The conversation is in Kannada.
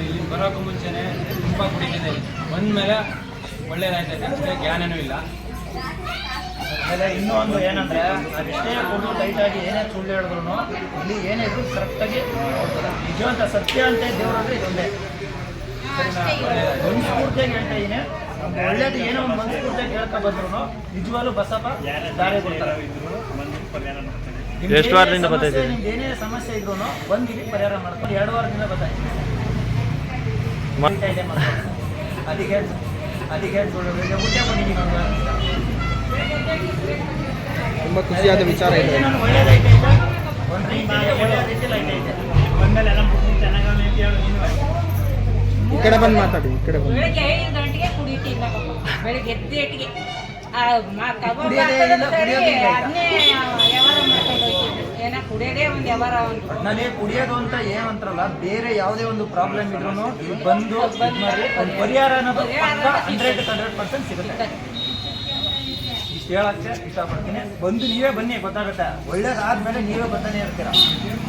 ಇಲ್ಲಿ ಬರೋಕ್ಕೂ ಮುಂಚೆನೆ ತುಂಬ ಕುಡಿತಿದ್ದೆ. ಬಂದ್ಮೇಲೆ ಒಳ್ಳೇದಾಯ್ತೈತೆ ಅಷ್ಟೇ ಜ್ಞಾನನೂ ಇಲ್ಲ. ಆಮೇಲೆ ಇನ್ನೂ ಒಂದು ಏನಂದ್ರೆ ಅದೆಷ್ಟೇ ಕೊಟ್ಟು ಟೈಟಾಗಿ ಆಗಿ ಏನೇ ಸುಳ್ಳು ಹೇಳಿದ್ರು ಇಲ್ಲಿ ಏನೇ ಇದ್ರು ಕರೆಕ್ಟಾಗಿ ನೋಡ್ತಾರೆ. ನಿಜವಂತ ಸತ್ಯ ಅಂತ ದೇವರಂದ್ರೆ ಇದೊಂದೇ. ಮನಸ್ಫೂರ್ತಿಯಾಗಿ ಹೇಳ್ತಾ ಇದೀನಿ. ನಮ್ಗೆ ಒಳ್ಳೇದು ಏನೋ ಒಂದು ಮನಸ್ಫೂರ್ತಿಯಾಗಿ ಹೇಳ್ತಾ ಬಂದ್ರು ನಿಜವಾಗ್ಲೂ ಬಸಪ್ಪ ದಾರಿ ಕೊಡ್ತಾರೆ. ಎಷ್ಟು ಏನೇ ವಾರದಿಂದ ಸಮಸ್ಯೆ- ಬರ್ತಾ ಏನೇ ಸಮಸ್ಯೆ ಇದ್ರು ಬಂದು ಇಲ್ಲಿ ಪರಿಹಾರ ಮಾಡ್ಕೊಂಡು ಎರಡು ವಾರದಿಂದ ಬರ್ತಾಯಿದ್ದೀನಿ ತುಂಬ ಖುಷಿಯಾದ ವಿಚಾರ ಇದೆ. ಈ ಕಡೆ ಬಂದು ಮಾತಾಡಿ ಈ ಕಡೆ ಬಂದು. ಬೆಳಿಗ್ಗೆ ಐದು ಗಂಟೆಗೆ ಕುಡಿತಿಲ್ಲ ಪಾಪ ಬೆಳಿಗ್ಗೆ ಎದ್ದೇಟಿಗೆ ಆ ಮ- ಕಬಾಬ್ ಕುಡಿಯೋದೇ ಹಾಕೋದು ಇಲ್ಲ, ಸರಿ, ಕುಡಿಯೋದೇ ಇಲ್ಲ. ಅದನ್ನೇ ವ್ಯವಹಾರ ಮಾಡ್ಕೊಂಡು ಹೋಗ್ತಿದ್ರು ಕುಡಿಯೋದೇ ಒಂದು ವ್ಯವಹಾರ ಒಂದು. ಕುಡಿಯೋದು ಅಂತ ಏನು ಅಂತಾರಲ್ಲ ಬೇರೆ ಯಾವುದೇ ಒಂದು ಪ್ರಾಬ್ಲಮ್ ಇದ್ರು ಇಲ್ಲಿ ಬಂದು ಇದ್ ಮಾಡಿ ಒಂದು ಪರಿಹಾರ ಅನ್ನೋದು ಹಂಡ್ರೆಡ್ ಹಂಡ್ರೆಡ್ ಪರ್ಸೆಂಟ್ ಸಿಗುತ್ತೆ. ಇಷ್ಟು ಹೇಳಕ್ಕೆ ಇಷ್ಟಪಡ್ತೀನಿ. ಬಂದು ನೀವೇ ಬನ್ನಿ ಗೊತ್ತಾಗುತ್ತೆ. ಒಳ್ಳೇದಾದ್ಮೇಲೆ ನೀವೇ ಬರ್ತಾನೆ ಇರ್ತೀರ.